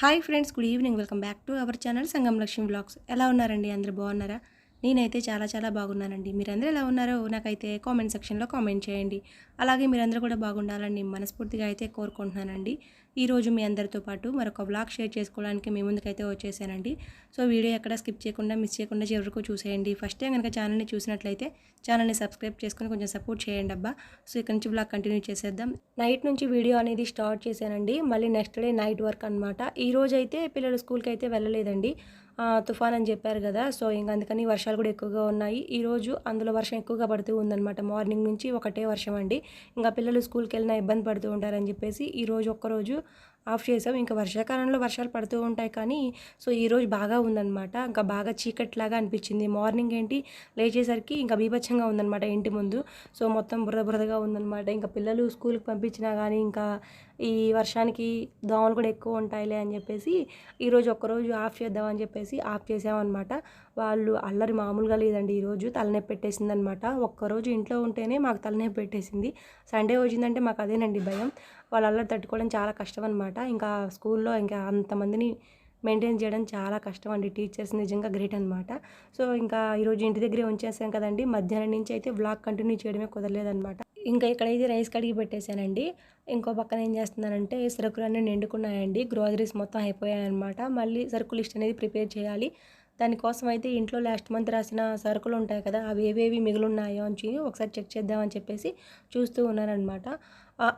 Hi friends good evening. Welcome back to our channel Sangam Lakshmi blogs ఎలా ఉన్నారండి? అందరు బాగున్నారా? నేనైతే చాలా చాలా బాగున్నానండి. మీరందరూ ఎలా ఉన్నారో నాకైతే కామెంట్ సెక్షన్లో కామెంట్ చేయండి. అలాగే మీరందరూ కూడా బాగుండాలని మనస్ఫూర్తిగా అయితే కోరుకుంటున్నానండి. ఈరోజు మీ అందరితో పాటు మరొక బ్లాగ్ షేర్ చేసుకోవడానికి మీ ముందుకైతే వచ్చేసానండి. సో వీడియో ఎక్కడ స్కిప్ చేయకుండా మిస్ చేయకుండా చివరకు చూసేయండి. ఫస్ట్ టైం కనుక ఛానల్ని చూసినట్లయితే ఛానల్ని సబ్స్క్రైబ్ చేసుకొని కొంచెం సపోర్ట్ చేయండి అబ్బా. సో ఇక్కడ నుంచి బ్లాగ్ కంటిన్యూ చేసేద్దాం. నైట్ నుంచి వీడియో అనేది స్టార్ట్ చేశానండి. మళ్ళీ నెక్స్ట్ డే నైట్ వర్క్ అనమాట ఈ రోజు అయితే పిల్లలు స్కూల్కి అయితే వెళ్ళలేదండి. తుఫాన్ అని చెప్పారు కదా సో ఇంకా అందుకని వర్షాలు కూడా ఎక్కువగా ఉన్నాయి. ఈరోజు అందులో వర్షం ఎక్కువగా పడుతూ ఉందన్నమాట. మార్నింగ్ నుంచి ఒకటే వర్షం అండి. ఇంకా పిల్లలు స్కూల్కి వెళ్ళినా ఇబ్బంది పడుతూ ఉంటారని చెప్పేసి ఈరోజు ఒక్కరోజు ఆఫ్ చేసాం. ఇంకా వర్షాకాలంలో వర్షాలు పడుతూ ఉంటాయి కానీ సో ఈ రోజు బాగా ఉందన్నమాట. ఇంకా బాగా చీకట్లాగా అనిపించింది. మార్నింగ్ ఏంటి? లేచేసరికి ఇంకా బీభత్సంగా ఉందన్నమాట ఇంటి ముందు. సో మొత్తం బురద బురదగా ఉందన్నమాట. ఇంకా పిల్లలు స్కూల్కి పంపించినా కానీ ఇంకా ఈ వర్షానికి దోమలు కూడా ఎక్కువ ఉంటాయిలే అని చెప్పేసి ఈరోజు ఒక్కరోజు ఆఫ్ చేద్దామని చెప్పేసి ఆఫ్ చేసామన్నమాట. వాళ్ళు అల్లరి మామూలుగా లేదండి. ఈరోజు తలనొప్పి పెట్టేసిందనమాట ఒక్కరోజు ఇంట్లో ఉంటేనే మాకు తలనొప్పి పెట్టేసింది. సండే వచ్చిందంటే మాకు అదేనండి భయం. వాళ్ళ అల్లరి తట్టుకోవడం చాలా కష్టం అనమాట ఇంకా స్కూల్లో ఇంకా అంతమందిని మెయింటైన్ చేయడం చాలా కష్టం అండి టీచర్స్ నిజంగా గ్రేట్ అనమాట సో ఇంకా ఈరోజు ఇంటి దగ్గరే ఉంచేసాం కదండి. మధ్యాహ్నం నుంచి అయితే వ్లాగ్ కంటిన్యూ చేయడమే కుదరలేదనమాట ఇంకా ఇక్కడైతే రైస్ కడిగి పెట్టేశానండి. ఇంకో పక్కన ఏం చేస్తున్నానంటే సరుకులు అన్నీ నిండుకున్నాయండి. గ్రోసరీస్ మొత్తం అయిపోయాయన్నమాట. మళ్ళీ సరుకు లిస్ట్ అనేది ప్రిపేర్ చేయాలి. దానికోసం అయితే ఇంట్లో లాస్ట్ మంత్ రాసిన సరుకులు ఉంటాయి కదా అవి ఏవేవి మిగిలిన్నాయో అని ఒకసారి చెక్ చేద్దామని చెప్పేసి చూస్తూ ఉన్నానమాట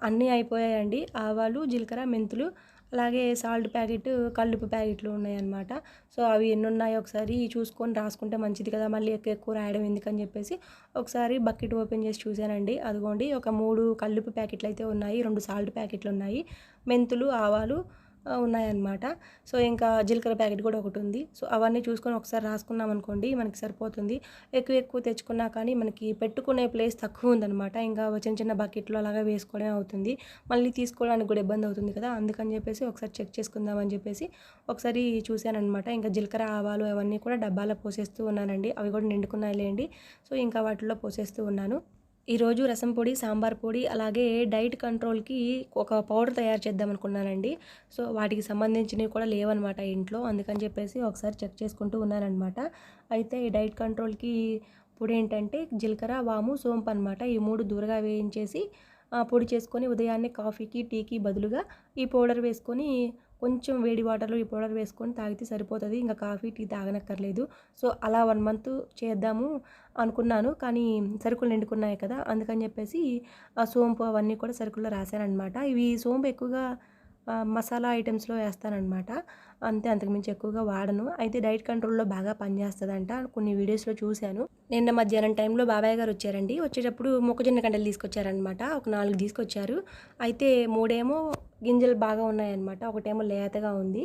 అన్నీ అయిపోయాయండి. ఆవాలు జీలకర్ర మెంతులు అలాగే సాల్ట్ ప్యాకెట్ కల్లుపు ప్యాకెట్లు ఉన్నాయన్నమాట. సో అవి ఎన్ని ఉన్నాయో ఒకసారి చూసుకొని రాసుకుంటే మంచిది కదా. మళ్ళీ ఎక్కువ ఎక్కువ రాయడం ఎందుకని చెప్పేసి ఒకసారి బకెట్ ఓపెన్ చేసి చూశానండి. అదిగోండి ఒక మూడు కల్లుపు ప్యాకెట్లు అయితే ఉన్నాయి. రెండు సాల్ట్ ప్యాకెట్లు ఉన్నాయి. మెంతులు ఆవాలు ఉన్నాయన్నమాట. సో ఇంకా జీలకర్ర ప్యాకెట్ కూడా ఒకటి ఉంది. సో అవన్నీ చూసుకొని ఒకసారి రాసుకున్నాం అనుకోండి మనకి సరిపోతుంది. ఎక్కువ ఎక్కువ తెచ్చుకున్నా కానీ మనకి పెట్టుకునే ప్లేస్ తక్కువ ఉందన్నమాట. ఇంకా చిన్న చిన్న బకెట్లో అలాగా వేసుకోవడమే అవుతుంది. మళ్ళీ తీసుకోవడానికి కూడా ఇబ్బంది అవుతుంది కదా అందుకని చెప్పేసి ఒకసారి చెక్ చేసుకుందామని చెప్పేసి ఒకసారి చూశానమాట ఇంకా జీలకర్ర ఆవాలు అవన్నీ కూడా డబ్బాలో పోసేస్తూ ఉన్నానండి. అవి కూడా నిండుకున్నాయి లేండి సో ఇంకా వాటిలో పోసేస్తూ ఉన్నాను. ఈరోజు రసం పొడి సాంబార్ పొడి అలాగే డైట్ కంట్రోల్కి ఒక పౌడర్ తయారు చేద్దాం అనుకున్నానండి. సో వాటికి సంబంధించినవి కూడా లేవన్నమాట ఇంట్లో. అందుకని చెప్పేసి ఒకసారి చెక్ చేసుకుంటూ ఉన్నానన్నమాట. అయితే ఈ డైట్ కంట్రోల్కి పొడి ఏంటంటే జీలకర్ర వాము సోంపు అనమాట ఈ మూడు దూరగా వేయించేసి పొడి చేసుకొని ఉదయాన్నే కాఫీకి టీకి బదులుగా ఈ పౌడర్ వేసుకొని కొంచెం వేడి వాటర్లో ఈ పౌడర్ వేసుకొని తాగితే సరిపోతుంది. ఇంకా కాఫీ టీ తాగనక్కర్లేదు. సో అలా వన్ మంత్ చేద్దాము అనుకున్నాను. కానీ సరుకులు నిండుకున్నాయి కదా అందుకని చెప్పేసి ఆ సోంపు అవన్నీ కూడా సరుకుల్లో రాశానమాట ఇవి సోంపు ఎక్కువగా మసాలా ఐటమ్స్లో వేస్తానన్నమాట. అంతే అంతకుమించి ఎక్కువగా వాడను. అయితే డైట్ కంట్రోల్లో బాగా పనిచేస్తుందంట. కొన్ని వీడియోస్లో చూశాను. నిన్న మధ్యాహ్నం టైంలో బాబాయ్ గారు వచ్చారండి. వచ్చేటప్పుడు మొక్కజొన్న కండలు తీసుకొచ్చారనమాట ఒక నాలుగు తీసుకొచ్చారు. అయితే మూడేమో గింజలు బాగా ఉన్నాయన్నమాట. ఒకటేమో లేతగా ఉంది.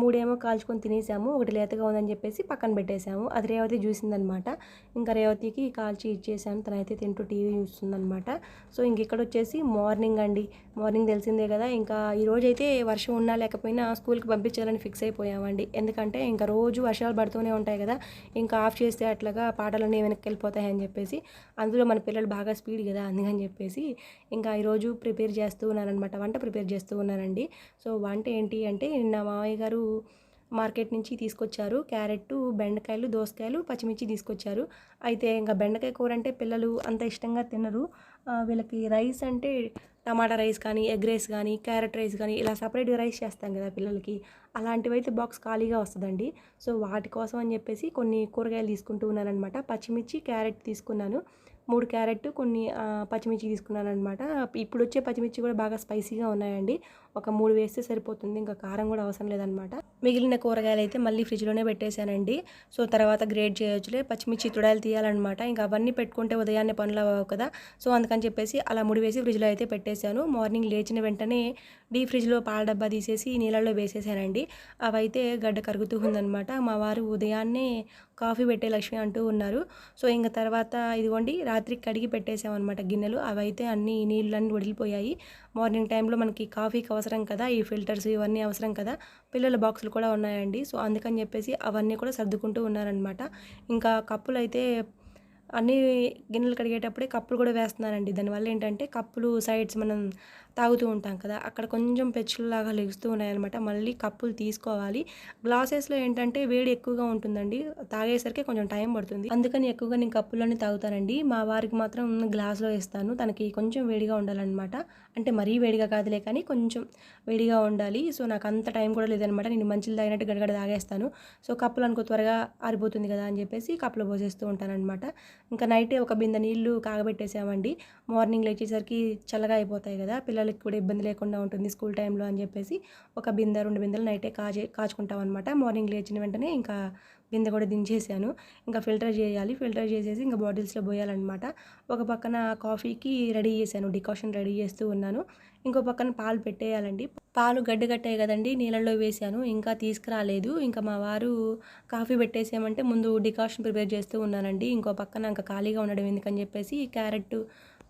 మూడేమో కాల్చుకొని తినేసాము. ఒకటి లేతగా ఉందని చెప్పేసి పక్కన పెట్టేశాము అది రేవతి చూసిందనమాట ఇంకా రేవతికి కాల్చి ఇచ్చేసాను తనైతే తింటూ టీవీ చూస్తుందనమాట సో ఇంక ఇక్కడ వచ్చేసి మార్నింగ్ అండి. మార్నింగ్ తెలిసిందే కదా. ఇంకా ఈ అయితే వర్షం ఉన్నా లేకపోయినా స్కూల్కి పంపించాలని ఫిక్స్ అయిపోయామండి. ఎందుకంటే ఇంకా రోజు వర్షాలు పడుతూనే ఉంటాయి కదా. ఇంకా ఆఫ్ చేస్తే అట్లాగా పాటలన్నీ వెనక్కి వెళ్ళిపోతాయని చెప్పేసి అందులో మన పిల్లలు బాగా స్పీడ్ కదా. అందుకని చెప్పేసి ఇంకా ఈరోజు ప్రిపేర్ చేస్తూ ఉన్నానమాట వంట ప్రిపేర్ చేస్తూ ఉన్నానండి. సో వంట ఏంటి అంటే నిన్న మామయ్య గారు మార్కెట్ నుంచి తీసుకొచ్చారు. క్యారెట్ బెండకాయలు దోసకాయలు పచ్చిమిర్చి తీసుకొచ్చారు. అయితే ఇంకా బెండకాయ కూర అంటే పిల్లలు అంత ఇష్టంగా తినరు. వీళ్ళకి రైస్ అంటే టమాటా రైస్ కానీ ఎగ్ రైస్ కానీ క్యారెట్ రైస్ కానీ ఇలా సపరేట్గా రైస్ చేస్తాం కదా పిల్లలకి. అలాంటివి అయితే బాక్స్ ఖాళీగా వస్తుందండి. సో వాటి కోసం అని చెప్పేసి కొన్ని కూరగాయలు తీసుకుంటూ ఉన్నానమాట పచ్చిమిర్చి క్యారెట్ తీసుకున్నాను. మూడు క్యారెట్ కొన్ని పచ్చిమిర్చి తీసుకున్నాను అనమాట ఇప్పుడు వచ్చే పచ్చిమిర్చి కూడా బాగా స్పైసీగా ఉన్నాయండి. ఒక మూడు వేస్తే సరిపోతుంది. ఇంకా కారం కూడా అవసరం లేదనమాట మిగిలిన కూరగాయలు అయితే మళ్ళీ ఫ్రిడ్జ్లోనే పెట్టేశానండి. సో తర్వాత గ్రేడ్ చేయొచ్చులే. పచ్చిమిర్చి తుడాలు తీయాలన్నమాట. ఇంకా అవన్నీ పెట్టుకుంటే ఉదయాన్నే పనులు అవ్వవు కదా. సో అందుకని చెప్పేసి అలా ముడి వేసి ఫ్రిడ్జ్లో అయితే పెట్టేశాను. మార్నింగ్ లేచిన వెంటనే డీ ఫ్రిడ్జ్లో పాల డబ్బా తీసేసి నీళ్ళల్లో వేసేసానండి. అవైతే గడ్డ కరుగుతూ ఉందన్నమాట. మా వారు ఉదయాన్నే కాఫీ పెట్టే లక్ష్మి అంటూ ఉన్నారు. సో ఇంకా తర్వాత ఇదిగోండి రాత్రికి కడిగి పెట్టేసామన్నమాట గిన్నెలు. అవైతే అన్ని నీళ్ళన్నీ వడిలిపోయాయి. మార్నింగ్ టైంలో మనకి కాఫీకి అవసరం కదా ఈ ఫిల్టర్స్ ఇవన్నీ అవసరం కదా పిల్లల బాక్సులు కూడా ఉన్నాయండి. సో అందుకని చెప్పేసి అవన్నీ కూడా సర్దుకుంటూ ఉన్నారనమాట. ఇంకా కప్పులు అయితే అన్ని గిన్నెలు కడిగేటప్పుడే కప్పులు కూడా వేస్తున్నానండి దానివల్ల ఏంటంటే కప్పులు సైడ్స్ మనం తాగుతూ ఉంటాం కదా అక్కడ కొంచెం పెచ్చులాగా లెగుస్తూ ఉన్నాయన్నమాట. మళ్ళీ కప్పులు తీసుకోవాలి. గ్లాసెస్లో ఏంటంటే వేడి ఎక్కువగా ఉంటుందండి. తాగేసరికి కొంచెం టైం పడుతుంది. అందుకని ఎక్కువగా నేను కప్పులన్నీ తాగుతానండి. మా వారికి మాత్రం గ్లాస్లో ఇస్తాను తనకి కొంచెం వేడిగా ఉండాలన్నమాట. అంటే మరీ వేడిగా కాదులే కానీ కొంచెం వేడిగా ఉండాలి. సో నాకు అంత టైం కూడా లేదనమాట నేను మంచిలు తాగినట్టు గడగడ తాగేస్తాను. సో కప్పులు అనుకో త్వరగా ఆరిపోతుంది కదా అని చెప్పేసి కప్పులో పోసేస్తూ ఉంటానన్నమాట. ఇంకా నైటే ఒక బిందె నీళ్ళు కాగబెట్టేసామండి. మార్నింగ్ లేచేసరికి చల్లగా అయిపోతాయి కదా పిల్లలకి కూడా ఇబ్బంది లేకుండా ఉంటుంది స్కూల్ టైంలో అని చెప్పేసి ఒక బింద రెండు బిందెలు నైటే కాచే కాచుకుంటాం అనమాట మార్నింగ్ లేచిన వెంటనే ఇంకా కింద కూడా దించేసాను. ఇంకా ఫిల్టర్ చేయాలి. ఫిల్టర్ చేసేసి ఇంకా బాటిల్స్లో పోయాలన్నమాట ఒక పక్కన కాఫీకి రెడీ చేశాను. డికాషన్ రెడీ చేస్తూ ఉన్నాను. ఇంకో పక్కన పాలు పెట్టేయాలండి. పాలు గడ్డ కట్టాయి కదండి నీళ్ళల్లో వేసాను. ఇంకా తీసుకురాలేదు. ఇంకా మా వారు కాఫీ పెట్టేసామంటే ముందు డికాషన్ ప్రిపేర్ చేస్తూ ఉన్నానండి. ఇంకో పక్కన ఇంకా ఖాళీగా ఉండడం ఎందుకని చెప్పేసి క్యారెట్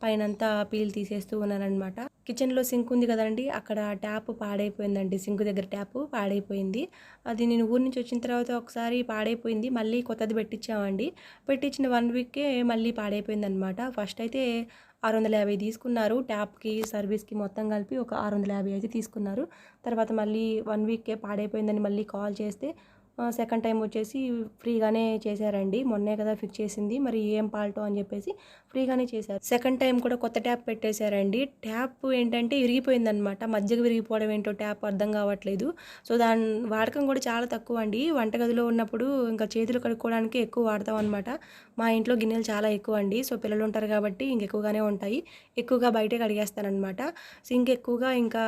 పైనంతా పీల్ తీసేస్తూ ఉన్నానమాట కిచెన్లో సింక్ ఉంది కదండి అక్కడ ట్యాప్ పాడైపోయిందండి. సింక్ దగ్గర ట్యాప్ పాడైపోయింది. అది నేను ఊరి నుంచి వచ్చిన తర్వాత ఒకసారి పాడైపోయింది. మళ్ళీ కొత్తది పెట్టించామండి పెట్టించిన వన్ వీక్కే మళ్ళీ పాడైపోయింది అనమాట ఫస్ట్ అయితే ఆరు వందల యాభై తీసుకున్నారు. ట్యాప్కి సర్వీస్కి మొత్తం కలిపి ఒక ఆరు వందల యాభై అయితే తీసుకున్నారు. తర్వాత మళ్ళీ వన్ వీక్కే పాడైపోయిందని మళ్ళీ కాల్ చేస్తే సెకండ్ టైం వచ్చేసి ఫ్రీగానే చేశారండి. మొన్నే కదా ఫిక్స్ చేసింది. మరి ఏం పాల్టో అని చెప్పేసి ఫ్రీగానే చేశారు. సెకండ్ టైం కూడా కొత్త ట్యాప్ పెట్టేశారండి. ట్యాప్ ఏంటంటే విరిగిపోయిందనమాట మధ్యగా విరిగిపోవడం ఏంటో ట్యాప్ అర్థం కావట్లేదు. సో దాని వాడకం కూడా చాలా తక్కువ అండి వంటగదిలో ఉన్నప్పుడు ఇంకా చేతులు కడుక్కోవడానికి ఎక్కువ వాడతాం అనమాట మా ఇంట్లో గిన్నెలు చాలా ఎక్కువ అండి సో పిల్లలు ఉంటారు కాబట్టి ఇంకెక్కువగానే ఉంటాయి. ఎక్కువగా బయటే కడిగేస్తానమాట సింక్ ఎక్కువగా ఇంకా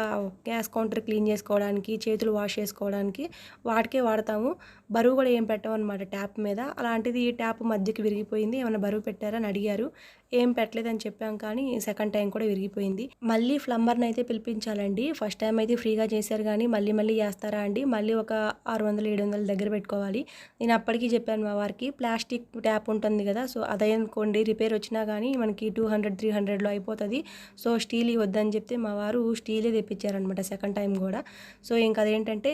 గ్యాస్ కౌంటర్ క్లీన్ చేసుకోవడానికి చేతులు వాష్ చేసుకోవడానికి వాటికే వాడతాము. బరువు కూడా ఏం పెట్టమన్నమాట ట్యాప్ మీద. అలాంటిది ఈ ట్యాప్ మధ్యకి విరిగిపోయింది. ఏమైనా బరువు పెట్టారని అడిగారు. ఏం పెట్టలేదని చెప్పాం కానీ సెకండ్ టైం కూడా విరిగిపోయింది. మళ్ళీ ప్లంబర్ని అయితే పిలిపించాలండి. ఫస్ట్ టైం అయితే ఫ్రీగా చేశారు కానీ మళ్ళీ మళ్ళీ చేస్తారా అండి? మళ్ళీ ఒక ఆరు వందలు ఏడు వందలు దగ్గర పెట్టుకోవాలి. నేను అప్పటికీ చెప్పాను మా వారికి. ప్లాస్టిక్ ట్యాప్ ఉంటుంది కదా సో అదనుకోండి. రిపేర్ వచ్చినా కానీ మనకి టూ హండ్రెడ్ త్రీ హండ్రెడ్లో అయిపోతుంది. సో స్టీల్ వద్దని చెప్తే మా వారు స్టీలే తెప్పించారనమాట సెకండ్ టైం కూడా. సో ఇంకా అదేంటంటే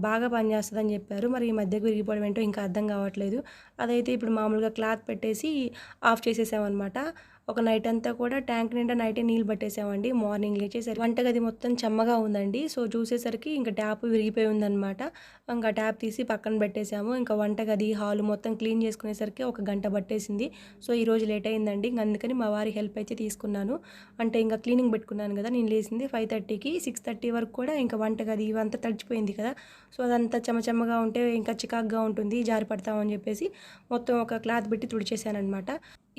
బాగా పనిచేస్తుందని చెప్పారు. మరి ఈ మధ్యకు విరిగిపోవడం ఏంటో ఇంకా అర్థం కావట్లేదు. అదైతే ఇప్పుడు మామూలుగా క్లాత్ పెట్టేసి ఆఫ్ చేసేసామన్నమాట. ఒక నైట్ అంతా కూడా ట్యాంక్ నిండా నైటే నీళ్ళు పట్టేసామండి. మార్నింగ్ లేచేసరికి వంటగది మొత్తం చెమ్మగా ఉందండి. సో చూసేసరికి ఇంకా ట్యాప్ విరిగిపోయి ఉందనమాట ఇంకా ట్యాప్ తీసి పక్కన పెట్టేసాము. ఇంకా వంటగది హాల్ మొత్తం క్లీన్ చేసుకునేసరికి ఒక గంట పట్టేసింది. సో ఈరోజు లేట్ అయిందండి. ఇంక అందుకని మా వారి హెల్ప్ అయితే తీసుకున్నాను. అంటే ఇంకా క్లీనింగ్ పెట్టుకున్నాను కదా నేను లేచింది ఫైవ్ థర్టీకి సిక్స్ థర్టీ వరకు కూడా ఇంకా వంటగది ఇవంతా తడిచిపోయింది కదా. సో అదంతా చెమచెమ్మగా ఉంటే ఇంకా చికాక్గా ఉంటుంది జారి పడతామని చెప్పేసి మొత్తం ఒక క్లాత్ పెట్టి తుడిచేసాను అనమాట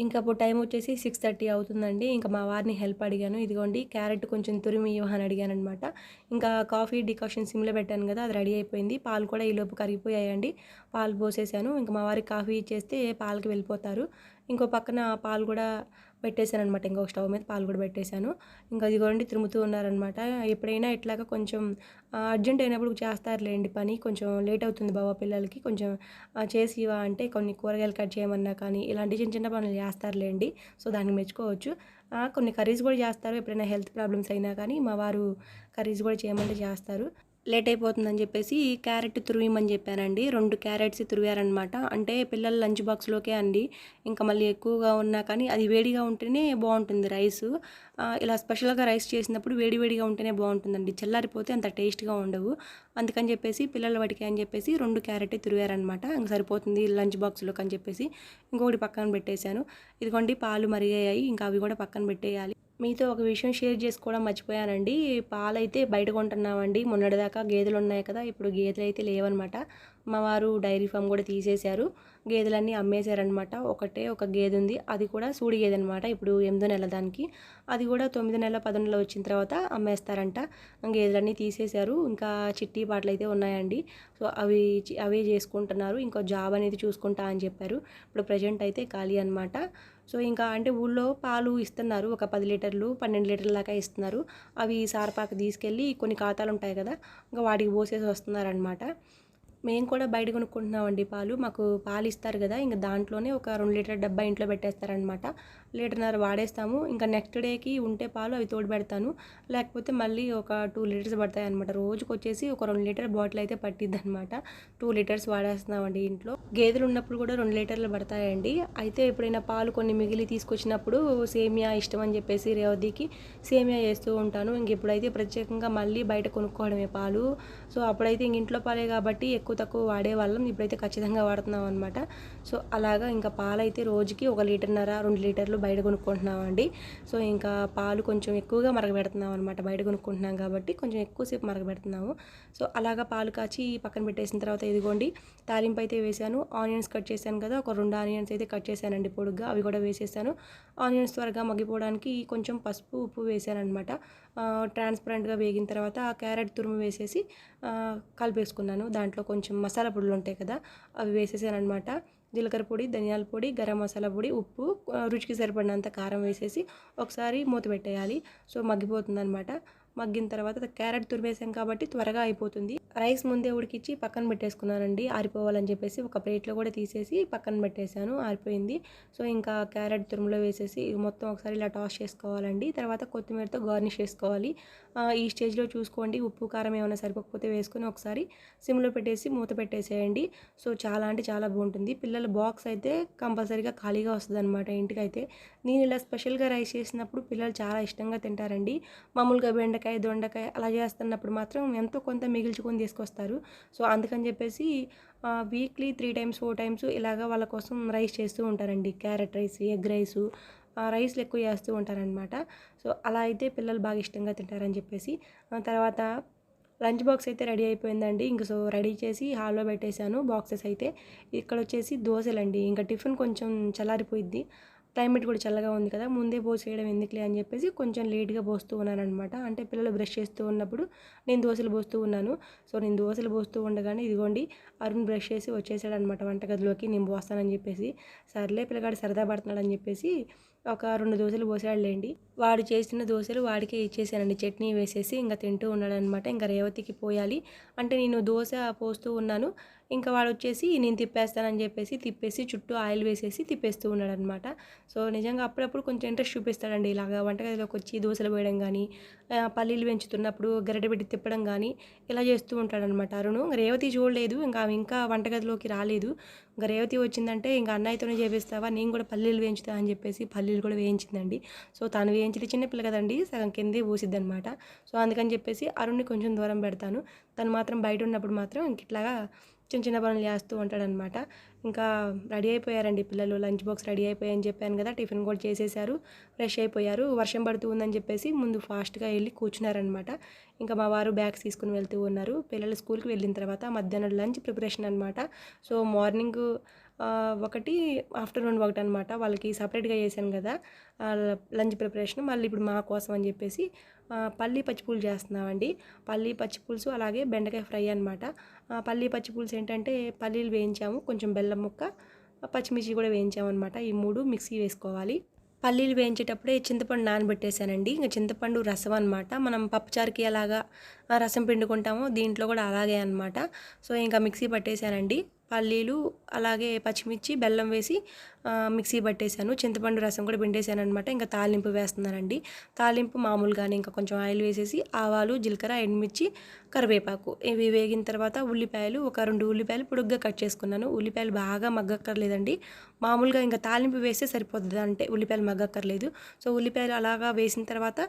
ఇంకా అప్పుడు టైం వచ్చేసి సిక్స్ థర్టీ అవుతుందండి. ఇంకా మా వారిని హెల్ప్ అడిగాను. ఇదిగోండి క్యారెట్ కొంచెం తురిమి అని అడిగాను అనమాట ఇంకా కాఫీ డికాషన్ సిమ్లో పెట్టాను కదా అది రెడీ అయిపోయింది. పాలు కూడా ఈలోపు కరిగిపోయాయండి. పాలు పోసేసాను. ఇంకా మా వారికి కాఫీ ఇచ్చేస్తే పాలకి వెళ్ళిపోతారు. ఇంకో పక్కన పాలు కూడా పెట్టేశాను అనమాట ఇంకొక స్టవ్ మీద పాలు కూడా పెట్టేశాను. ఇంకా ఇదిగోండి తిరుగుతూ ఉన్నారనమాట ఎప్పుడైనా ఇట్లాగా కొంచెం అర్జెంట్ అయినప్పుడు చేస్తారులేండి పని. కొంచెం లేట్ అవుతుంది బాబా పిల్లలకి. కొంచెం చేసివా అంటే కొన్ని కూరగాయలు కట్ చేయమన్నా కానీ ఇలాంటి చిన్న చిన్న పనులు చేస్తారులేండి. సో దాన్ని మెచ్చుకోవచ్చు. కొన్ని కర్రీస్ కూడా చేస్తారు. ఎప్పుడైనా హెల్త్ ప్రాబ్లమ్స్ అయినా కానీ మా వారు కర్రీస్ కూడా చేయమంటే చేస్తారు. లేట్ అయిపోతుందని చెప్పేసి క్యారెట్ తురిమని చెప్పానండి. రెండు క్యారెట్స్ తురివారనమాట అంటే పిల్లల లంచ్ బాక్స్లోకే అండి. ఇంకా మళ్ళీ ఎక్కువగా ఉన్నా కానీ అది వేడిగా ఉంటేనే బాగుంటుంది రైస్. ఇలా స్పెషల్గా రైస్ చేసినప్పుడు వేడివేడిగా ఉంటేనే బాగుంటుందండి. చల్లారిపోతే అంత టేస్ట్గా ఉండవు. అందుకని చెప్పేసి పిల్లల వాటికి అని చెప్పేసి రెండు క్యారెట్ తురివారనమాట ఇంకా సరిపోతుంది లంచ్ బాక్స్లోకి అని చెప్పేసి ఇంకొకటి పక్కన పెట్టేశాను. ఇదిగోండి పాలు మరిగాయి. ఇంకా అవి కూడా పక్కన పెట్టేయాలి. మీతో ఒక విషయం షేర్ చేసుకోవడం మర్చిపోయానండి. పాలైతే బయట కొంటున్నామండి. మొన్నటిదాకా గేదెలు ఉన్నాయి కదా ఇప్పుడు గేదెలు అయితే లేవన్నమాట. మా వారు డైరీ ఫామ్ కూడా తీసేశారు. గేదెలన్నీ అమ్మేశారనమాట ఒకటే ఒక గేదె ఉంది అది కూడా సూడి గేదె అనమాట ఇప్పుడు ఎనిమిదో నెల దానికి. అది కూడా తొమ్మిది నెల పదో నెల వచ్చిన తర్వాత అమ్మేస్తారంట. గేదెలన్నీ తీసేశారు. ఇంకా చిట్టి పాటలు అయితే ఉన్నాయండి. సో అవి అవే చేసుకుంటున్నారు. ఇంకో జాబ్ అనేది చూసుకుంటా అని చెప్పారు. ఇప్పుడు ప్రజెంట్ అయితే ఖాళీ అనమాట సో ఇంకా అంటే ఊళ్ళో పాలు ఇస్తున్నారు. ఒక పది లీటర్లు పన్నెండు లీటర్ల దాకా ఇస్తున్నారు. అవి సారపాకు తీసుకెళ్ళి కొన్ని ఖాతాలు ఉంటాయి కదా ఇంకా వాటికి పోసేసి వస్తున్నారనమాట మేము కూడా బయట కొనుక్కుంటున్నామండి పాలు. మాకు పాలు ఇస్తారు కదా ఇంకా దాంట్లోనే ఒక రెండు లీటర్ డబ్బా ఇంట్లో పెట్టేస్తారనమాట లీటర్నర వాడేస్తాము. ఇంకా నెక్స్ట్ డేకి ఉంటే పాలు అవి తోడు పెడతాను. లేకపోతే మళ్ళీ ఒక టూ లీటర్స్ పడతాయి అనమాట రోజుకి వచ్చేసి ఒక రెండు లీటర్ బాటిల్ అయితే పట్టిద్ది అనమాట టూ లీటర్స్ వాడేస్తున్నామండి ఇంట్లో. గేదెలు ఉన్నప్పుడు కూడా రెండు లీటర్లు పడతాయండి. అయితే ఎప్పుడైనా పాలు కొన్ని మిగిలి తీసుకొచ్చినప్పుడు సేమియా ఇష్టం అని చెప్పేసి రేవతికి సేమియా చేస్తూ ఉంటాను. ఇంక ఇప్పుడైతే ప్రత్యేకంగా మళ్ళీ బయట కొనుక్కోవడమే పాలు. సో అప్పుడైతే ఇంక ఇంట్లో పాలే కాబట్టి ఎక్కువ తక్కువ వాడేవాళ్ళం ఇప్పుడైతే ఖచ్చితంగా వాడుతున్నాం అనమాట సో అలాగా ఇంకా పాలైతే రోజుకి ఒక లీటర్న్నర రెండు లీటర్లు బయట కొనుక్కుంటున్నాం అండి సో ఇంకా పాలు కొంచెం ఎక్కువగా మరగబెడుతున్నాం అనమాట బయట కొనుక్కుంటున్నాం కాబట్టి కొంచెం ఎక్కువసేపు మరగబెడుతున్నాము. సో అలాగా పాలు కాచి పక్కన పెట్టేసిన తర్వాత ఇదిగోండి తాలింపు అయితే వేసాను ఆనియన్స్ కట్ చేశాను కదా ఒక రెండు ఆనియన్స్ అయితే కట్ చేశానండి పొడుగ్గా. అవి కూడా వేసేసాను. ఆనియన్స్ త్వరగా మగ్గిపోవడానికి కొంచెం పసుపు ఉప్పు వేసాను అనమాట ట్రాన్స్పరెంట్గా వేగిన తర్వాత క్యారెట్ తురుము వేసేసి కలిపేసుకున్నాను. దాంట్లో కొంచెం మసాలా పొడులు ఉంటాయి కదా అవి వేసేసాను అనమాట జీలకర్ర పొడి ధనియాల పొడి గరం మసాలా పొడి ఉప్పు రుచికి సరిపడినంత కారం వేసేసి ఒకసారి మూత పెట్టేయాలి. సో మగ్గిపోతుంది అనమాట మగ్గిన తర్వాత క్యారెట్ తురిమేసాం కాబట్టి త్వరగా అయిపోతుంది. రైస్ ముందే ఉడికిచ్చి పక్కన పెట్టేసుకున్నానండి. ఆరిపోవాలని చెప్పేసి ఒక ప్లేట్లో కూడా తీసేసి పక్కన పెట్టేశాను. ఆరిపోయింది. సో ఇంకా క్యారెట్ తురుములో వేసేసి మొత్తం ఒకసారి ఇలా టాస్ చేసుకోవాలండి. తర్వాత కొత్తిమీరతో గార్నిష్ చేసుకోవాలి. ఈ స్టేజ్లో చూసుకోండి. ఉప్పు కారం ఏమైనా సరిపోకపోతే వేసుకొని ఒకసారి సిమ్లో పెట్టేసి మూత పెట్టేసేయండి. సో చాలా అంటే చాలా బాగుంటుంది. పిల్లల బాక్స్ అయితే కంపల్సరీగా ఖాళీగా వస్తుంది అనమాట ఇంటికైతే. నేను ఇలా స్పెషల్గా రైస్ చేసినప్పుడు పిల్లలు చాలా ఇష్టంగా తింటారండి. మామూలుగా బెండకాయ దొండకాయ అలా చేస్తున్నప్పుడు మాత్రం ఎంతో కొంత మిగిల్చుకొని తీసుకొస్తారు. సో అందుకని చెప్పేసి weekly three times four times ఇలాగా వాళ్ళ కోసం రైస్ చేస్తూ ఉంటారండి. క్యారెట్ రైస్ ఎగ్ రైసు రైస్లు ఎక్కువ చేస్తూ ఉంటారనమాట సో అలా అయితే పిల్లలు బాగా ఇష్టంగా తింటారని చెప్పేసి తర్వాత లంచ్ బాక్స్ అయితే రెడీ అయిపోయిందండి. ఇంక సో రెడీ చేసి హాల్లో పెట్టేశాను. బాక్సెస్ అయితే ఇక్కడ వచ్చేసి దోశలండి. ఇంకా టిఫిన్ కొంచెం చల్లారిపోయిద్ది. క్లైమేట్ కూడా చల్లగా ఉంది కదా ముందే పోసేయడం ఎందుకులే అని చెప్పేసి కొంచెం లేట్గా పోస్తూ ఉన్నాను అనమాట అంటే పిల్లలు బ్రష్ చేస్తూ ఉన్నప్పుడు నేను దోశలు పోస్తూ ఉన్నాను. సో నేను దోశలు పోస్తూ ఉండగానే ఇదిగోండి అరుణ్ బ్రష్ చేసి వచ్చేసాడు అనమాట వంటగదిలోకి నేను పోస్తానని చెప్పేసి. సర్లే పిల్లగాడు సరదా పడుతున్నాడు అని చెప్పేసి ఒక రెండు దోశలు పోసాడులేండి. వాడు చేసిన దోశలు వాడికే ఇచ్చేసానండి. చట్నీ వేసేసి ఇంకా తింటూ ఉన్నాడు అనమాట ఇంకా రేవతికి పోయాలి. అంటే నేను దోశ పోస్తూ ఉన్నాను. ఇంకా వాడు వచ్చేసి నేను తిప్పేస్తానని చెప్పేసి తిప్పేసి చుట్టూ ఆయిల్ వేసేసి తిప్పేస్తూ ఉన్నాడు అనమాట సో నిజంగా అప్పుడప్పుడు కొంచెం ఇంట్రెస్ట్ చూపిస్తాడండి ఇలాగా వంటగదిలోకి వచ్చి దోశలు వేయడం కానీ పల్లీలు పెంచుతున్నప్పుడు గరిటె పెట్టి తిప్పడం కానీ ఇలా చేస్తూ ఉంటాడనమాట. అరుణు రేవతి చూడలేదు ఇంకా ఇంకా వంటగదిలోకి రాలేదు. ఇంకా రేవతి వచ్చిందంటే ఇంకా అన్నయ్యతోనే చేపిస్తావా? నేను కూడా పల్లీలు వేయించుతా అని చెప్పేసి పల్లీలు కూడా వేయించిందండి. సో తను వేయించిన చిన్నపిల్ల కదండి సగం కిందే పోసిద్ది అనమాట సో అందుకని చెప్పేసి అరుణ్ని కొంచెం దూరం పెడతాను. తను మాత్రం బయట ఉన్నప్పుడు మాత్రం ఇంక ఇట్లాగా చిన్న చిన్న పనులు చేస్తూ ఉంటాడనమాట. ఇంకా రెడీ అయిపోయారండి పిల్లలు. లంచ్ బాక్స్ రెడీ అయిపోయాయని చెప్పాను కదా టిఫిన్ కూడా చేసేసారు ఫ్రెష్ అయిపోయారు. వర్షం పడుతూ ఉందని చెప్పేసి ముందు ఫాస్ట్గా వెళ్ళి కూర్చున్నారనమాట. ఇంకా మా వారు బ్యాగ్స్ తీసుకుని వెళ్తూ ఉన్నారు. పిల్లలు స్కూల్కి వెళ్ళిన తర్వాత మధ్యాహ్నం లంచ్ ప్రిపరేషన్ అనమాట. సో మార్నింగ్ ఒకటి ఆఫ్టర్నూన్ ఒకటి అనమాట వాళ్ళకి సపరేట్గా చేశాను కదా. Lunch preparation. మళ్ళీ ఇప్పుడు మా కోసం అని చెప్పేసి పల్లీ పచ్చిపులుసు చేస్తున్నామండి. పల్లీ పచ్చిపులుసు అలాగే బెండకాయ ఫ్రై అనమాట పల్లీ పచ్చిపులుసు ఏంటంటే పల్లీలు వేయించాము. కొంచెం బెల్లం ముక్క పచ్చిమిర్చి కూడా వేయించామన్నమాట. ఈ మూడు మిక్సీ వేసుకోవాలి. పల్లీలు వేయించేటప్పుడే చింతపండు నానబెట్టేశానండి. ఇంకా చింతపండు రసం అనమాట మనం పప్పుచారుకి ఎలాగా రసం పిండుకుంటామో దీంట్లో కూడా అలాగే అనమాట సో ఇంకా మిక్సీ పట్టేశానండి. పల్లీలు అలాగే పచ్చిమిర్చి బెల్లం వేసి మిక్సీ పట్టేశాను. చింతపండు రసం కూడా పిండేశాను అనమాట ఇంకా తాలింపు వేస్తున్నానండి. తాలింపు మామూలుగానే ఇంకా కొంచెం ఆయిల్ వేసేసి ఆవాలు జీలకర్ర ఎండుమిర్చి కరివేపాకు. ఇవి వేగిన తర్వాత ఉల్లిపాయలు ఒక రెండు ఉల్లిపాయలు పొడుగ్గా కట్ చేసుకున్నాను. ఉల్లిపాయలు బాగా మగ్గక్కర్లేదండి. మామూలుగా ఇంకా తాలింపు వేస్తే సరిపోతుంది అంటే ఉల్లిపాయలు మగ్గక్కర్లేదు. సో ఉల్లిపాయలు అలాగా వేసిన తర్వాత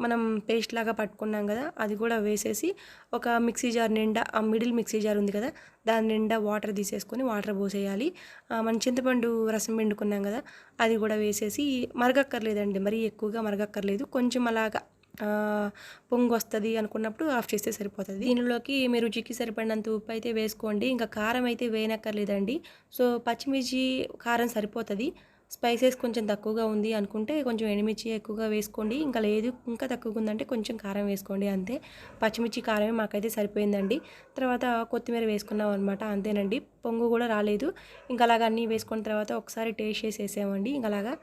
మనం పేస్ట్ లాగా పట్టుకున్నాం కదా అది కూడా వేసేసి ఒక మిక్సీ జార్ నిండా ఆ మిడిల్ మిక్సీ జార్ ఉంది కదా దాని నిండా వాటర్ తీసేసుకొని వాటర్ పోసేయాలి. మనం చింతపండు రసం పిండుకున్నాం కదా అది కూడా వేసేసి మరగక్కర్లేదండి మరీ ఎక్కువగా మరగక్కర్లేదు. కొంచెం అలాగా పొంగు వస్తుంది అనుకున్నప్పుడు ఆఫ్ చేస్తే సరిపోతుంది. దీనిలోకి మీ రుచికి సరిపడినంత ఉప్పు అయితే వేసుకోండి. ఇంకా కారం అయితే వేయనక్కర్లేదండి. సో పచ్చిమిర్చి కారం సరిపోతుంది. స్పైసెస్ కొంచెం తక్కువగా ఉంది అనుకుంటే కొంచెం ఎండుమిర్చి ఎక్కువగా వేసుకోండి. ఇంకా లేదు ఇంకా తక్కువగా ఉందంటే కొంచెం కారం వేసుకోండి అంతే. పచ్చిమిర్చి కారమే మాకైతే సరిపోయిందండి. తర్వాత కొత్తిమీర వేసుకున్నాం అనమాట అంతేనండి. పొంగు కూడా రాలేదు. ఇంకా అలాగా అన్నీ వేసుకున్న తర్వాత ఒకసారి టేస్ట్ చేసేసామండి. ఇంకా అలాగా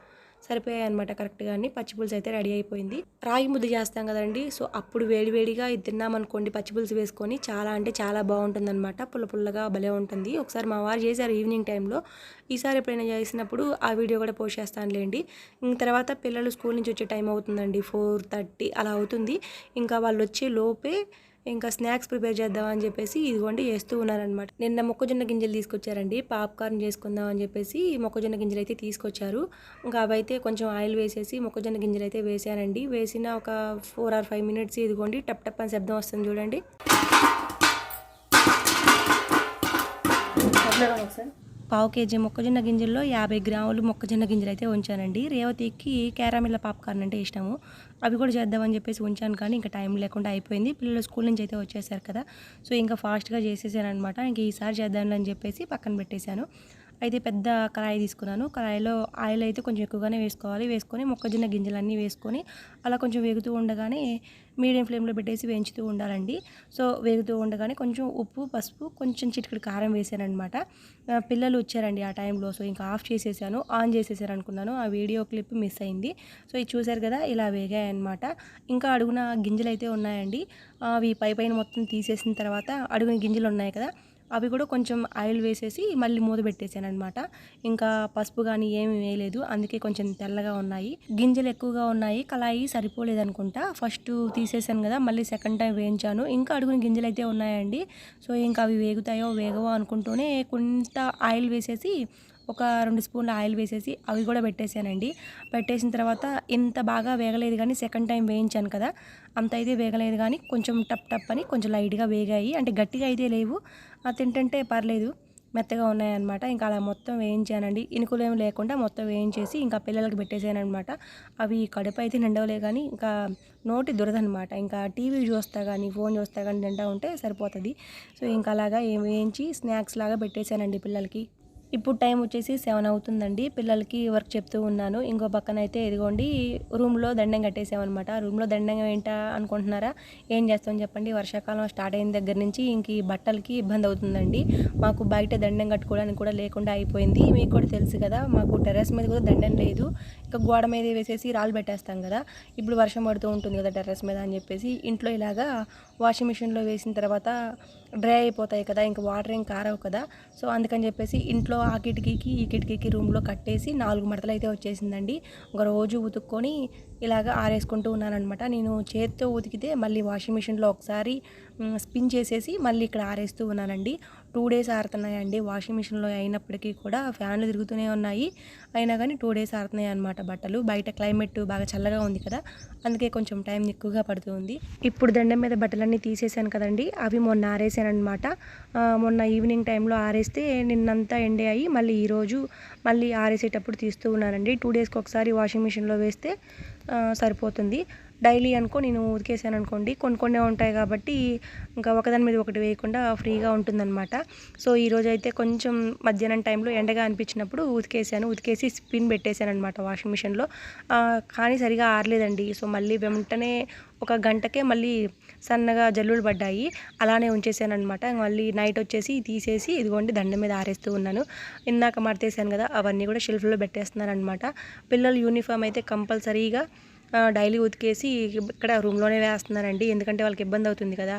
సరిపోయాయి అనమాట కరెక్ట్గా అన్ని. పచ్చిపులుసు అయితే రెడీ అయిపోయింది. రాగి ముద్ద చేస్తాం కదండి సో అప్పుడు వేడివేడిగా ఇది తిన్నామనుకోండి పచ్చి పులుసు వేసుకొని చాలా అంటే చాలా బాగుంటుంది అనమాట పుల్ల పుల్లగా భలే ఉంటుంది. ఒకసారి మా వారు చేశారు ఈవినింగ్ టైంలో. ఈసారి ఎప్పుడైనా చేసినప్పుడు ఆ వీడియో కూడా పోస్ట్ చేస్తానులేండి. ఇంక తర్వాత పిల్లలు స్కూల్ నుంచి వచ్చే టైం అవుతుందండి ఫోర్ థర్టీ అలా అవుతుంది. ఇంకా వాళ్ళు వచ్చే లోపే ఇంకా స్నాక్స్ ప్రిపేర్ చేద్దామని చెప్పేసి ఇదిగోండి చేస్తూ ఉన్నారనమాట నిన్న మొక్కజొన్న గింజలు తీసుకొచ్చారండి. పాప్కార్న్ చేసుకుందాం అని చెప్పేసి మొక్కజొన్న గింజలు అయితే తీసుకొచ్చారు. ఇంకా అవైతే కొంచెం ఆయిల్ వేసేసి మొక్కజొన్న గింజలు అయితే వేసానండి. వేసిన ఒక ఫోర్ ఆర్ ఫైవ్ మినిట్స్ ఇదిగోండి టప్ టప్ అని శబ్దం వస్తుంది చూడండి. పావు కేజీ మొక్కజొన్న గింజల్లో యాభై గ్రాములు మొక్కజొన్న గింజలు అయితే ఉంచానండి. రేవతికి క్యారామిల్ల పాప్కార్న్ అంటే ఇష్టము. అవి కూడా చేద్దామని చెప్పేసి ఉంచాను కానీ ఇంకా టైం లేకుండా అయిపోయింది. పిల్లలు స్కూల్ నుంచి అయితే వచ్చేసారు కదా. సో ఇంకా ఫాస్ట్గా చేసేసాను అనమాట ఇంక ఈసారి చేద్దాంలే అని చెప్పేసి పక్కన పెట్టేశాను. అయితే పెద్ద కళాయి తీసుకున్నాను. కళాయిలో ఆయిల్ అయితే కొంచెం ఎక్కువగానే వేసుకోవాలి. వేసుకొని మొక్కజొన్న గింజలన్నీ వేసుకొని అలా కొంచెం వేగుతూ ఉండగానే మీడియం ఫ్లేమ్లో పెట్టేసి వేయించుతూ ఉండాలండి. సో వేగుతూ ఉండగానే కొంచెం ఉప్పు పసుపు కొంచెం చిటికడి కారం వేసానమాట పిల్లలు వచ్చారండి ఆ టైంలో. సో ఇంకా ఆఫ్ చేసేసాను ఆన్ చేసేసారు అనుకున్నాను ఆ వీడియో క్లిప్ మిస్ అయింది. సో ఇది చూశారు కదా ఇలా వేగాయన్నమాట. ఇంకా అడుగున గింజలు అయితే ఉన్నాయండి. అవి పై పైన మొత్తం తీసేసిన తర్వాత అడుగున గింజలు ఉన్నాయి కదా అవి కూడా కొంచెం ఆయిల్ వేసేసి మళ్ళీ మూత పెట్టేసాను అనమాట ఇంకా పసుపు కానీ ఏమి వేయలేదు. అందుకే కొంచెం తెల్లగా ఉన్నాయి. గింజలు ఎక్కువగా ఉన్నాయి. కళాయి సరిపోలేదు అనుకుంటా ఫస్ట్ తీసేసాను కదా మళ్ళీ సెకండ్ టైం వేయించాను. ఇంకా అడుగుని గింజలు అయితే ఉన్నాయండి. సో ఇంకా అవి వేగుతాయో వేగవో అనుకుంటూనే కొంత ఆయిల్ వేసేసి ఒక రెండు స్పూన్ల ఆయిల్ వేసేసి అవి కూడా పెట్టేశానండి. పెట్టేసిన తర్వాత ఇంత బాగా వేగలేదు కానీ సెకండ్ టైం వేయించాను కదా అంత అయితే వేగలేదు కానీ కొంచెం టప్ టప్ అని కొంచెం లైట్గా వేగాయి. అంటే గట్టిగా అయితే లేవు తింటుంటే పర్లేదు మెత్తగా ఉన్నాయన్నమాట. ఇంకా అలా మొత్తం వేయించానండి. ఇనుకులు ఏమి లేకుండా మొత్తం వేయించేసి ఇంకా పిల్లలకి పెట్టేసానమాట అవి కడుపు అయితే నిండవలే కానీ ఇంకా నోటి దురదనమాట ఇంకా టీవీ చూస్తా కానీ ఫోన్ చూస్తా కానీ నిండా ఉంటే సరిపోతుంది. సో ఇంకా అలాగా వేయించి స్నాక్స్ లాగా పెట్టేశానండి పిల్లలకి. ఇప్పుడు టైం వచ్చేసి సెవెన్ అవుతుందండి. పిల్లలకి వర్క్ చెప్తూ ఉన్నాను. ఇంకో పక్కన అయితే ఇదిగోండి రూమ్లో దండం కట్టేసామన్నమాట. రూమ్లో దండం ఏంటా అనుకుంటున్నారా? ఏం చేస్తామని చెప్పండి. వర్షాకాలం స్టార్ట్ అయిన దగ్గర నుంచి ఇంక ఈ బట్టలకి ఇబ్బంది అవుతుందండి. మాకు బయట దండం కట్టుకోవడానికి కూడా లేకుండా అయిపోయింది. మీకు కూడా తెలుసు కదా మాకు టెర్రస్ మీద కూడా దండం లేదు. ఇంకా గోడ మీద వేసేసి రాళ్ళు పెట్టేస్తాం కదా. ఇప్పుడు వర్షం పడుతూ ఉంటుంది కదా టెర్రస్ మీద అని చెప్పేసి ఇంట్లో ఇలాగా వాషింగ్ మిషన్లో వేసిన తర్వాత డ్రై అయిపోతాయి కదా ఇంకా వాటర్ ఏం కారవు కదా. సో అందుకని చెప్పేసి ఇంట్లో ఆ కిటికీకి ఈ కిటికీకి రూమ్లో కట్టేసి నాలుగు మడతలు అయితే వచ్చేసిందండి. ఒక రోజు ఉతుక్కొని ఇలాగ ఆరేసుకుంటూ ఉన్నానమాట నేను చేత్తో ఉతికితే మళ్ళీ వాషింగ్ మిషన్లో ఒకసారి స్పిన్ చేసేసి మళ్ళీ ఇక్కడ ఆరేస్తూ ఉన్నానండి. టూ డేస్ ఆరుతున్నాయండి వాషింగ్ మిషన్లో అయినప్పటికీ కూడా ఫ్యాన్లు తిరుగుతూనే ఉన్నాయి. అయినా కానీ టూ డేస్ ఆరుతున్నాయి అనమాట బట్టలు. బయట క్లైమేట్ బాగా చల్లగా ఉంది కదా అందుకే కొంచెం టైం ఎక్కువగా పడుతుంది. ఇప్పుడు దండం మీద బట్టలన్నీ తీసేసాను కదండి. అవి మొన్న ఆరేసాను అనమాట మొన్న ఈవినింగ్ టైంలో ఆరేస్తే నిన్నంతా ఎండే అయ్యి మళ్ళీ ఈరోజు మళ్ళీ ఆరేసేటప్పుడు తీస్తూ ఉన్నానండి. టూ డేస్కి ఒకసారి వాషింగ్ మిషన్లో వేస్తే సరిపోతుంది. డైలీ అనుకో నేను ఉతికేసాను అనుకోండి కొన్ని కొన్ని ఉంటాయి కాబట్టి ఇంకా ఒకదాని మీద ఒకటి వేయకుండా ఫ్రీగా ఉంటుందన్నమాట. సో ఈరోజు అయితే కొంచెం మధ్యాహ్నం టైంలో ఎండగా అనిపించినప్పుడు ఉతికేసాను ఉతికేసి స్పిన్ పెట్టేశాను అనమాట వాషింగ్ మిషన్లో. కానీ సరిగా ఆరలేదండి. సో మళ్ళీ వెంటనే ఒక గంటకే మళ్ళీ సన్నగా జల్లులు పడ్డాయి. అలానే ఉంచేసాను అనమాట మళ్ళీ నైట్ వచ్చేసి తీసేసి ఇదిగోండి దండం మీద ఆరేస్తూ ఉన్నాను. ఇందాక మడతేసాను కదా అవన్నీ కూడా షెల్ఫ్లో పెట్టేస్తున్నాను అనమాట పిల్లలు యూనిఫామ్ అయితే కంపల్సరీగా డైలీ ఉతికేసి ఇక్కడ రూమ్లోనే వేస్తున్నారండి. ఎందుకంటే వాళ్ళకి ఇబ్బంది అవుతుంది కదా.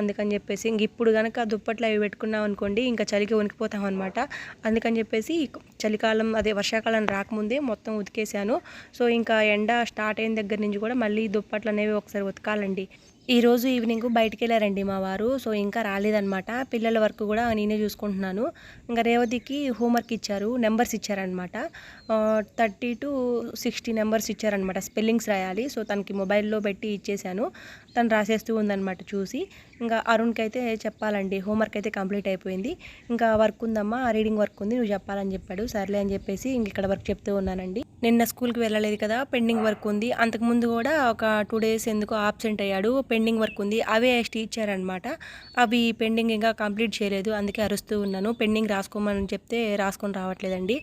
అందుకని చెప్పేసి ఇంక ఇప్పుడు కనుక దుప్పట్లు అవి పెట్టుకున్నాం అనుకోండి ఇంకా చలికి వణికిపోతాం అనమాట అందుకని చెప్పేసి చలికాలం అదే వర్షాకాలం రాకముందే మొత్తం ఉతికేసాను. సో ఇంకా ఎండ స్టార్ట్ అయిన దగ్గర నుంచి కూడా మళ్ళీ దుప్పట్లు అనేవి ఒకసారి ఉతకాలండి. ఈరోజు ఈవినింగ్ బయటికి వెళ్ళారండి మా వారు. సో ఇంకా రాలేదనమాట పిల్లల వర్క్ కూడా నేనే చూసుకుంటున్నాను. ఇంకా రేవతికి హోంవర్క్ ఇచ్చారు నెంబర్స్ ఇచ్చారనమాట థర్టీ టు సిక్స్టీ నెంబర్స్ ఇచ్చారనమాట స్పెల్లింగ్స్ రాయాలి. సో తనకి మొబైల్లో పెట్టి ఇచ్చేసాను. తను రాసేస్తూ ఉందన్నమాట చూసి. ఇంకా అరుణ్కి అయితే చెప్పాలండి హోంవర్క్ అయితే కంప్లీట్ అయిపోయింది. ఇంకా వర్క్ ఉందమ్మా రీడింగ్ వర్క్ ఉంది నువ్వు చెప్పాలని చెప్పాడు. సర్లే అని చెప్పేసి ఇంక ఇక్కడ వర్క్ చెప్తూ ఉన్నానండి. నిన్న స్కూల్కి వెళ్ళలేదు కదా పెండింగ్ వర్క్ ఉంది. అంతకుముందు కూడా ఒక టూ డేస్ ఎందుకు ఆబ్సెంట్ అయ్యాడు. పెండింగ్ వర్క్ ఉంది. అవే టీచర్ అనమాట అవి పెండింగ్ ఇంకా కంప్లీట్ చేయలేదు. అందుకే అరుస్తూ ఉన్నాను. పెండింగ్ రాసుకోమని చెప్తే రాసుకొని రావట్లేదండి.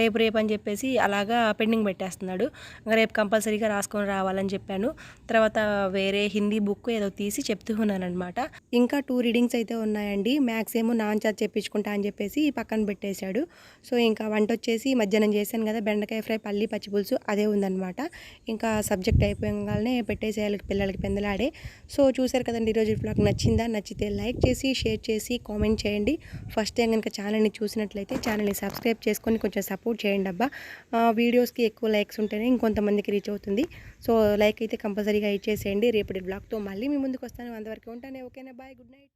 రేపు రేపు అని చెప్పేసి అలాగా పెండింగ్ పెట్టేస్తున్నాడు. రేపు కంపల్సరీగా రాసుకొని రావాలని చెప్పాను. తర్వాత వేరే హిందీ స్టడీ బుక్ ఏదో తీసి చెప్తూ ఉన్నానమాట ఇంకా టూ రీడింగ్స్ అయితే ఉన్నాయండి. మ్యాథ్స్ ఏమో నాన్ చార్జ్ చెప్పించుకుంటా అని చెప్పేసి పక్కన పెట్టేశాడు. సో ఇంకా వంట వచ్చేసి మధ్యాహ్నం చేశాను కదా బెండకాయ ఫ్రై పల్లి పచ్చి పులుసు అదే ఉందనమాట ఇంకా సబ్జెక్ట్ అయిపోగానే పెట్టేసేయాలి పిల్లలకి పెందలాడే. సో చూసారు కదండి ఈరోజు బ్లాగ్ నచ్చిందా? నచ్చితే లైక్ చేసి షేర్ చేసి కామెంట్ చేయండి. ఫస్ట్ టైం కనుక ఛానల్ని చూసినట్లయితే ఛానల్ని సబ్స్క్రైబ్ చేసుకొని కొంచెం సపోర్ట్ చేయండి అబ్బా. వీడియోస్కి ఎక్కువ లైక్స్ ఉంటేనే ఇంకొంతమందికి రీచ్ అవుతుంది. సో లైక్ అయితే కంపల్సరీగా ఇచ్చేసేయండి. రేపటి బ్లాగ్తో మళ్ళీ మీ ముందుకు వస్తాను అంతవరకు ఉంటానే. ఓకేనా? బాయ్. Good night.